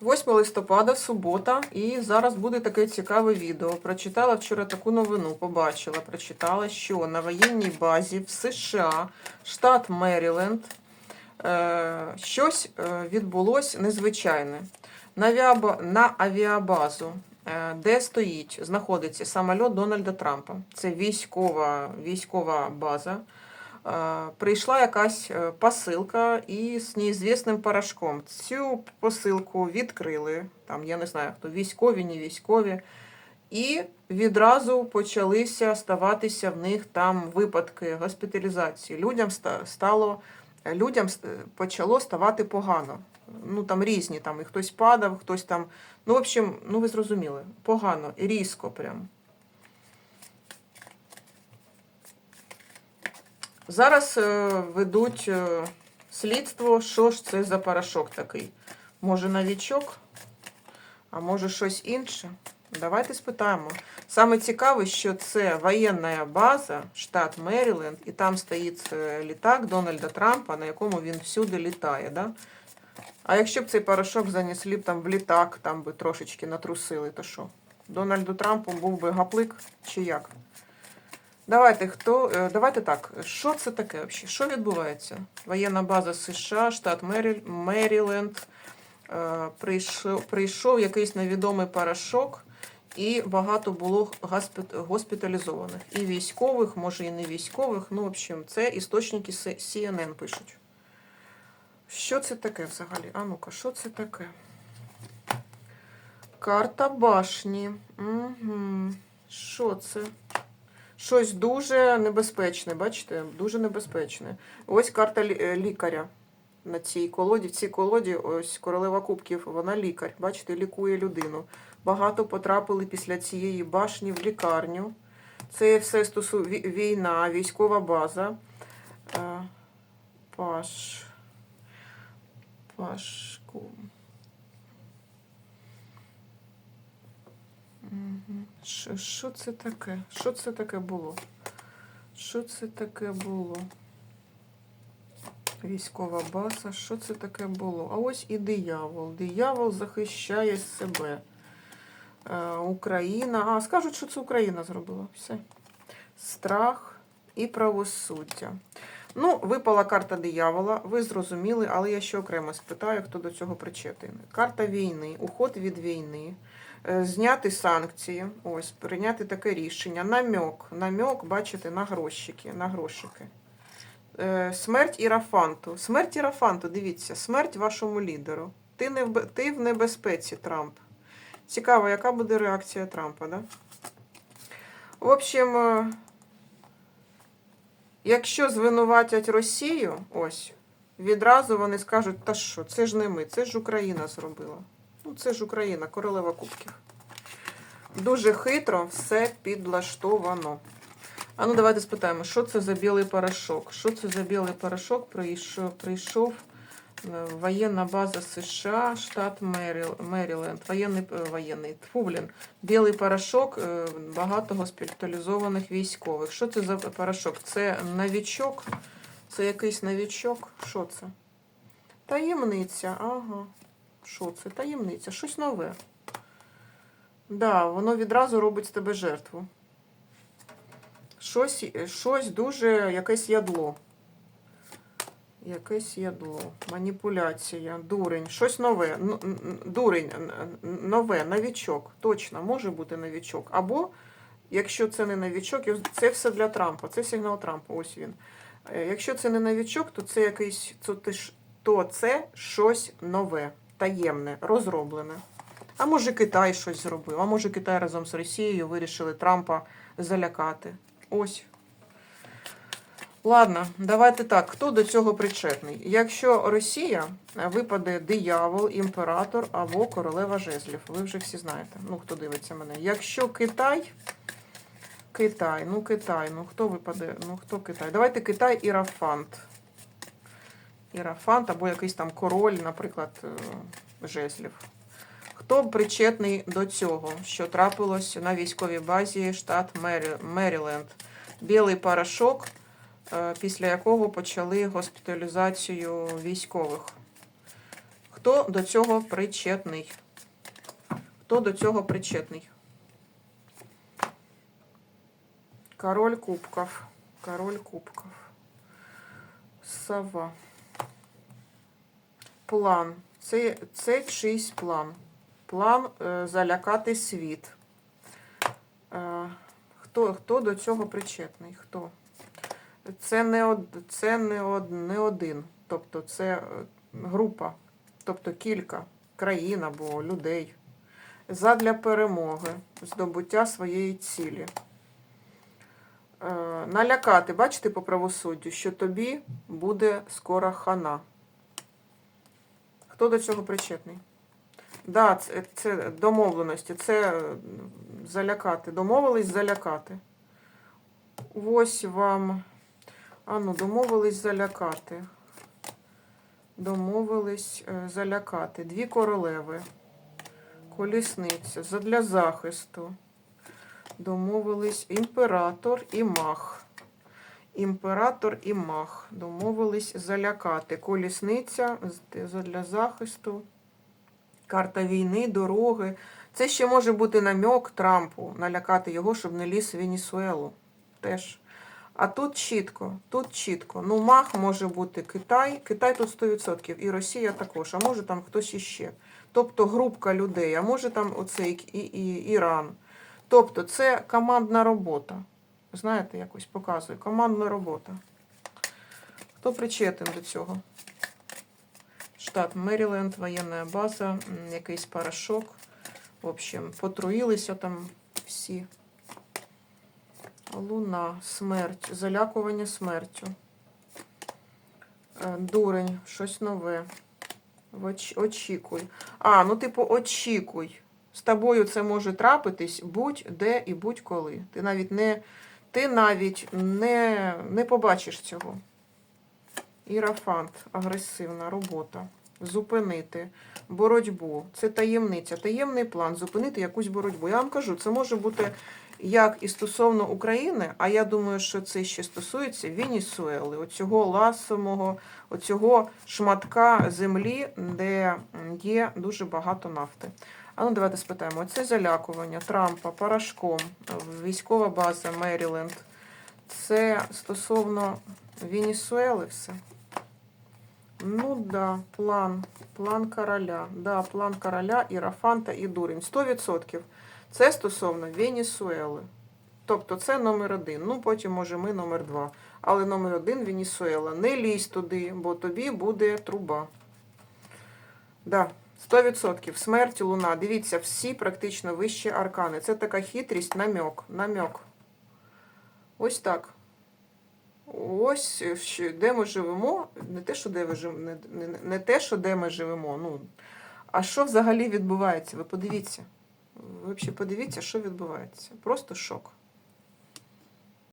8 листопада, субота, і зараз буде таке цікаве відео. Прочитала вчора таку новину, побачила, прочитала, що на воєнній базі в США, штат Меріленд, е, щось е, відбулось незвичайне. На, авіаба- на авіабазу, е, де стоїть, знаходиться самоліт Дональда Трампа. Це військова, військова база. Прийшла якась е, посилка із неізвісним порошком. Цю посилку відкрили, там я не знаю хто, військові, не військові, і відразу почалися ставатися в них там випадки госпіталізації. Людям ста- стало людям почало ставати погано. Ну там різні, там і хтось падав, хтось там. Ну, в общем, ну ви зрозуміли, погано, різко прям. Зараз е, ведуть е, слідство, що ж це за порошок такий. Може новічок, а може щось інше. Давайте спитаємо. Саме цікаве, що це воєнна база, штат Меріленд, і там стоїть е, літак Дональда Трампа, на якому він всюди літає. Да? А якщо б цей порошок занесли б там в літак, там би трошечки натрусили, то що? Дональду Трампу був би гаплик чи як? Давайте хто. е, Давайте так. Що це таке взагалі? Що відбувається? Воєнна база США, штат Меріленд. Е, Прийшов, прийшов якийсь невідомий порошок, і багато було госпіталізованих. І військових, може і не військових. Ну, в общем, це істочники CNN пишуть. Що це таке взагалі? А ну-ка, що це таке? Карта башні. Угу. Що це? Щось дуже небезпечне, бачите? Дуже небезпечне. Ось карта е, лікаря на цій колоді. В цій колоді ось королева кубків, вона лікар. Бачите, лікує людину. Багато потрапили після цієї башні в лікарню. Це все стосу війна, військова база. Е, Паш. Пашку. Що, це таке? Що це таке було? Що це таке було? Військова база, що це таке було? А ось і диявол. Диявол захищає себе. Е, Україна. А, скажуть, що це Україна зробила. Все. Страх і правосуддя. Ну, випала карта диявола, ви зрозуміли, але я ще окремо спитаю, хто до цього причетний. Карта війни, уход від війни, зняти санкції, ось, прийняти таке рішення, намьок, намьок, бачите, на грошики, на грошики. Е, Смерть Ірафанту. Смерть Ірафанту, дивіться, смерть вашому лідеру. Ти, не в, ти в небезпеці, Трамп. Цікаво, яка буде реакція Трампа, да? В общем, е, якщо звинуватять Росію, ось, відразу вони скажуть, та що, це ж не ми, це ж Україна зробила. Ну, це ж Україна, королева кубків. Дуже хитро все підлаштовано. А ну давайте спитаємо, що це за білий порошок? Що це за білий порошок прийшов, прийшов е, воєнна база США, штат Меріл- Меріленд, воєнний, е, воєнний, тьфу, білий порошок, е, багато госпіталізованих військових. Що це за порошок? Це новічок? Це якийсь новічок? Що це? Таємниця, ага. Що це? Таємниця, щось нове. Да, воно відразу робить з тебе жертву. Щось, щось дуже, якесь ядло. Якесь ядло. Маніпуляція, дурень, щось нове. Дурень, нове, новічок. Точно, може бути новічок. Або, якщо це не новічок, це все для Трампа. Це сигнал Трампа, ось він. Е, Якщо це не новічок, то це якийсь, то це щось нове, таємне, розроблене. А може Китай щось зробив, а може Китай разом з Росією вирішили Трампа залякати. Ось. Ладно, давайте так. Хто до цього причетний? Якщо Росія е, випаде диявол, імператор або королева жезлів. Ви вже всі знаєте. Ну, хто дивиться мене. Якщо Китай. Китай, ну Китай, ну хто випаде? Ну хто Китай? Давайте Китай Ірафант. Ірафант або якийсь там король, наприклад, е, жезлів. Хто причетний до цього, що трапилось на військовій базі штат Меріленд? Білий порошок, е, після якого почали госпіталізацію військових. Хто до цього причетний? Хто до цього причетний? Король кубков. Король кубков. Сова. План. Це, це чийсь план. План е, залякати світ. Е, хто, хто до цього причетний? Хто? Це не, це не, од, не один. Тобто це е, група, тобто кілька країн або людей. Задля перемоги, здобуття своєї цілі. Е, налякати, бачите по правосуддю, що тобі буде скоро хана. Хто до цього причетний? Да, це, це домовленості, це е, залякати. Домовились залякати. Ось вам. А ну, домовились залякати. Домовились е, залякати. Дві королеви. Колісниця. Задля захисту. Домовились імператор і мах. Імператор і мах. Домовились залякати. Колісниця для захисту. Карта війни, дороги. Це ще може бути намек Трампу, налякати його, щоб не ліз в Венесуелу. Теж. А тут чітко, тут чітко. Ну, мах може бути Китай, Китай тут 100%, і Росія також, а може там хтось іще. Тобто групка людей, а може там оцей і, і, Іран. Тобто це командна робота. Знаєте, якось показую. Командна робота. Хто причетен до цього? Штат Меріленд, воєнна база, якийсь порошок. В общем, потруїлися там всі. Луна, смерть, залякування смертю. Е, Дурень, щось нове. Оч- Очікуй. А, ну, типу, очікуй. З тобою це може трапитись будь-де і будь-коли. Ти навіть не, ти навіть не, не побачиш цього. Ірафант, агресивна робота. Зупинити боротьбу. Це таємниця, таємний план зупинити якусь боротьбу. Я вам кажу, це може бути як і стосовно України, а я думаю, що це ще стосується Венесуели, оцього ласомого, оцього шматка землі, де є дуже багато нафти. А ну давайте спитаємо: це залякування Трампа порошком, військова база Меріленд. Це стосовно Венесуели все. Ну да, план. План короля. Да, план короля, Ірафанта і дурень. 100%. Це стосовно Венесуели. Тобто це номер один. Ну, потім, може, ми номер два. Але номер один Венесуела. Не лізь туди, бо тобі буде труба. Да, 100%. Смерть, луна. Дивіться, всі практично вищі аркани. Це така хитрість, намек. Намек. Ось так. Ось де ми живемо, не те, що де ви жив- не, не, не те, що де ми живемо. Ну, а що взагалі відбувається? Ви подивіться. Ви взагалі подивіться, що відбувається. Просто шок.